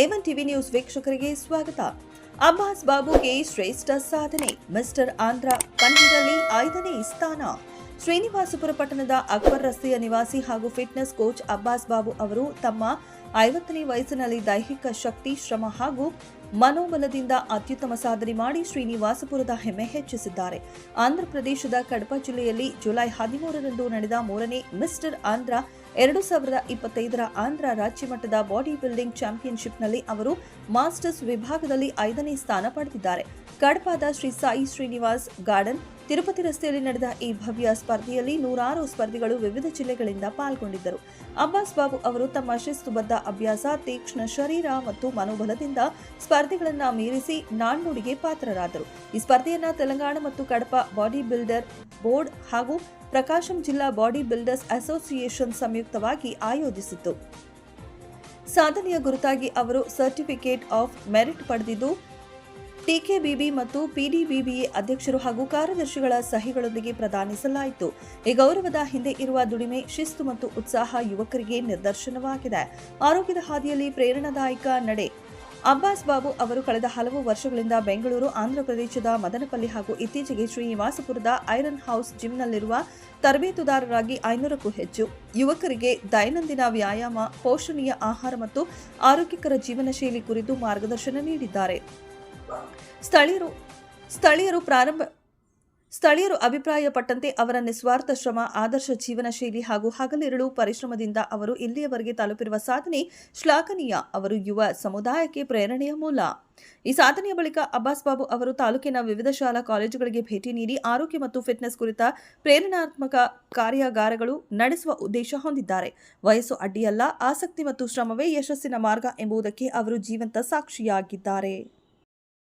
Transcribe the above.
A one TV news ವೀಕ್ಷಕರಿಗೆ ಸ್ವಾಗತ. ಅಬ್ಬಾಸ್ ಬಾಬುಗೆ ಶ್ರೇಷ್ಠ ಸಾಧನೆ. ಮಿಸ್ಟರ್ ಆಂಧ್ರ ಪಂದ್ಯದಲ್ಲಿ ಐದನೇ ಸ್ಥಾನ. ಶ್ರೀನಿವಾಸಪುರ ಪಟ್ಟಣದ ಅಕ್ಬರ್ ರಸ್ತೆಯ ನಿವಾಸಿ ಹಾಗೂ ಫಿಟ್ನೆಸ್ ಕೋಚ್ ಅಬ್ಬಾಸ್ ಬಾಬು ಅವರು ತಮ್ಮ ಐವತ್ತನೇ ವಯಸ್ಸಿನಲ್ಲಿ ದೈಹಿಕ ಶಕ್ತಿ, ಶ್ರಮ ಹಾಗೂ ಮನೋಬಲದಿಂದ ಅತ್ಯುತ್ತಮ ಸಾಧನೆ ಮಾಡಿ ಶ್ರೀನಿವಾಸಪುರದ ಹೆಮ್ಮೆ ಹೆಚ್ಚಿಸಿದ್ದಾರೆ. ಆಂಧ್ರಪ್ರದೇಶದ ಕಡಪ ಜಿಲ್ಲೆಯಲ್ಲಿ ಜುಲೈ ಹದಿಮೂರರಂದು ನಡೆದ ಮೂರನೇ ಮಿಸ್ಟರ್ ಆಂಧ್ರ ಎರಡು ಸಾವಿರದ ಇಪ್ಪತ್ತೈದರ ಆಂಧ್ರ ರಾಜ್ಯ ಮಟ್ಟದ ಬಾಡಿ ಬಿಲ್ಡಿಂಗ್ ಚಾಂಪಿಯನ್ಶಿಪ್ನಲ್ಲಿ ಅವರು ಮಾಸ್ಟರ್ಸ್ ವಿಭಾಗದಲ್ಲಿ ಐದನೇ ಸ್ಥಾನ ಪಡೆದಿದ್ದಾರೆ. ಕಡಪಾದ ಶ್ರೀ ಸಾಯಿ ಶ್ರೀನಿವಾಸ್ ಗಾರ್ಡನ್ ತಿರುಪತಿ ರಸ್ತೆಯಲ್ಲಿ ನಡೆದ ಈ ಭವ್ಯ ಸ್ಪರ್ಧೆಯಲ್ಲಿ ನೂರಾರು ಸ್ಪರ್ಧಿಗಳು ವಿವಿಧ ಜಿಲ್ಲೆಗಳಿಂದ ಪಾಲ್ಗೊಂಡಿದ್ದರು. ಅಬ್ಬಾಸ್ ಬಾಬು ಅವರು ತಮ್ಮ ಶಿಸ್ತುಬದ್ಧ ಅಭ್ಯಾಸ, ತೀಕ್ಷ್ಣ ಶರೀರ ಮತ್ತು ಮನೋಬಲದಿಂದ ಸ್ಪರ್ಧಿಗಳನ್ನು ಮೀರಿಸಿ ನಾಣ್ಣುಡಿಗೆ ಪಾತ್ರರಾದರು. ಈ ಸ್ಪರ್ಧೆಯನ್ನು ತೆಲಂಗಾಣ ಮತ್ತು ಕಡಪ ಬಾಡಿ ಬಿಲ್ಡರ್ ಬೋರ್ಡ್ ಹಾಗೂ ಪ್ರಕಾಶಂ ಜಿಲ್ಲಾ ಬಾಡಿ ಬಿಲ್ಡರ್ಸ್ ಅಸೋಸಿಯೇಷನ್ ಸಂಯುಕ್ತವಾಗಿ ಆಯೋಜಿಸಿತ್ತು. ಸಾಧನೆಯ ಗುರುತಾಗಿ ಅವರು ಸರ್ಟಿಫಿಕೇಟ್ ಆಫ್ ಮೆರಿಟ್ ಪಡೆದಿದ್ದು ಟಿಕೆಬಿಬಿ ಮತ್ತು ಪಿಡಿಬಿಬಿ ಅಧ್ಯಕ್ಷರು ಹಾಗೂ ಕಾರ್ಯದರ್ಶಿಗಳ ಸಹಿಗಳೊಂದಿಗೆ ಪ್ರದಾನಿಸಲಾಯಿತು ಈ ಗೌರವದ ಹಿಂದೆ ಇರುವ ದುಡಿಮೆ, ಶಿಸ್ತು ಮತ್ತು ಉತ್ಸಾಹ ಯುವಕರಿಗೆ ನಿದರ್ಶನವಾಗಿದೆ ಆರೋಗ್ಯದ ಹಾದಿಯಲ್ಲಿ ಪ್ರೇರಣಾದಾಯಕ ನಡೆ. ಅಬ್ಬಾಸ್ ಬಾಬು ಅವರು ಕಳೆದ ಹಲವು ವರ್ಷಗಳಿಂದ ಬೆಂಗಳೂರು, ಆಂಧ್ರಪ್ರದೇಶದ ಮದನಪಲ್ಲಿ ಹಾಗೂ ಇತ್ತೀಚೆಗೆ ಶ್ರೀನಿವಾಸಪುರದ ಐರನ್ ಹೌಸ್ ಜಿಮ್ನಲ್ಲಿರುವ ತರಬೇತುದಾರರಾಗಿ ಐನೂರಕ್ಕೂ ಹೆಚ್ಚು ಯುವಕರಿಗೆ ದೈನಂದಿನ ವ್ಯಾಯಾಮ, ಪೋಷಣೀಯ ಆಹಾರ ಮತ್ತು ಆರೋಗ್ಯಕರ ಜೀವನ ಶೈಲಿ ಕುರಿತು ಮಾರ್ಗದರ್ಶನ ನೀಡಿದ್ದಾರೆ. ಸ್ಥಳೀಯರು ಸ್ಥಳೀಯರು ಪ್ರಾರಂಭ, ಸ್ಥಳೀಯರು ಅಭಿಪ್ರಾಯಪಟ್ಟಂತೆ ಅವರ ನಿಸ್ವಾರ್ಥ ಶ್ರಮ, ಆದರ್ಶ ಜೀವನ ಶೈಲಿ ಹಾಗೂ ಹಗಲಿರುಳು ಪರಿಶ್ರಮದಿಂದ ಅವರು ಇಲ್ಲಿಯವರೆಗೆ ತಲುಪಿರುವ ಸಾಧನೆ ಶ್ಲಾಘನೀಯ. ಅವರು ಯುವ ಸಮುದಾಯಕ್ಕೆ ಪ್ರೇರಣೆಯ ಮೂಲ. ಈ ಸಾಧನೆಯ ಬಳಿಕ ಅಬ್ಬಾಸ್ ಬಾಬು ಅವರು ತಾಲೂಕಿನ ವಿವಿಧ ಶಾಲಾ ಕಾಲೇಜುಗಳಿಗೆ ಭೇಟಿ ನೀಡಿ ಆರೋಗ್ಯ ಮತ್ತು ಫಿಟ್ನೆಸ್ ಕುರಿತ ಪ್ರೇರಣಾತ್ಮಕ ಕಾರ್ಯಾಗಾರಗಳು ನಡೆಸುವ ಉದ್ದೇಶ ಹೊಂದಿದ್ದಾರೆ. ವಯಸ್ಸು ಅಡ್ಡಿಯಲ್ಲ, ಆಸಕ್ತಿ ಮತ್ತು ಶ್ರಮವೇ ಯಶಸ್ಸಿನ ಮಾರ್ಗ ಎಂಬುದಕ್ಕೆ ಅವರು ಜೀವಂತ ಸಾಕ್ಷಿಯಾಗಿದ್ದಾರೆ.